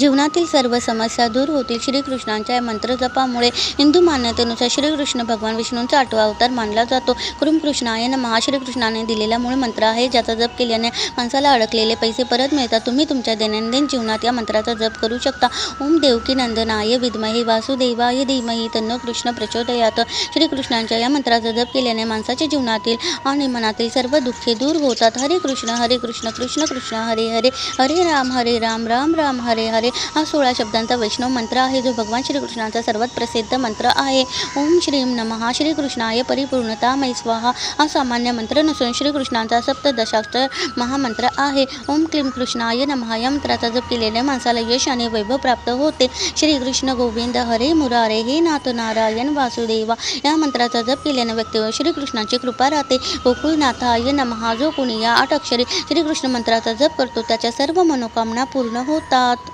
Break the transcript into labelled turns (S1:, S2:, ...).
S1: जीवनातील सर्व समस्या दूर होतील श्रीकृष्णांच्या या मंत्रजपामुळे हिंदू मान्यतेनुसार श्रीकृष्ण भगवान विष्णूंचा आठवा अवतार मानला जातो कृष्णाय नमः श्रीकृष्णाने दिलेला मूळ मंत्र आहे ज्याचा जप केल्याने माणसाला अडकलेले पैसे परत मिळतात तुम्ही तुमच्या दैनंदिन जीवनात या मंत्राचा जप करू शकता ओम देवकी नंदनाय विद्महे वासुदेवाय धीमही तन्नो कृष्ण प्रचोदयात श्रीकृष्णांच्या या मंत्राचा जप केल्याने माणसाच्या जीवनातील आणि मनातील सर्व दुःखे दूर होतात हरे कृष्ण हरे कृष्ण कृष्ण कृष्ण हरे हरे हरे राम हरे राम राम राम हरे हरे प्रकारे हा सोळा शब्दांचा वैष्णव मंत्र आहे जो भगवान श्रीकृष्णाचा सर्वात प्रसिद्ध मंत्र आहे ओम श्रीम नमः श्रीकृष्णाय परिपूर्णता मैस्वाहा हा सामान्य मंत्र नसून श्रीकृष्णांचा सप्तदशास्त्र महामंत्र आहे ओम क्लीम कृष्णाय नमः या मंत्राचा जप केलेल्या माणसाला यश आणि वैभव प्राप्त होते श्रीकृष्ण गोविंद हरे मुरारे हे नाथ नारायण वासुदेवा या मंत्राचा जप केल्याने व्यक्तीवर श्रीकृष्णाची कृपा राहते गोकुळनाथाय नमहा जो कुणी या आठ अक्षरे श्रीकृष्ण मंत्राचा जप करतो त्याच्या सर्व मनोकामना पूर्ण होतात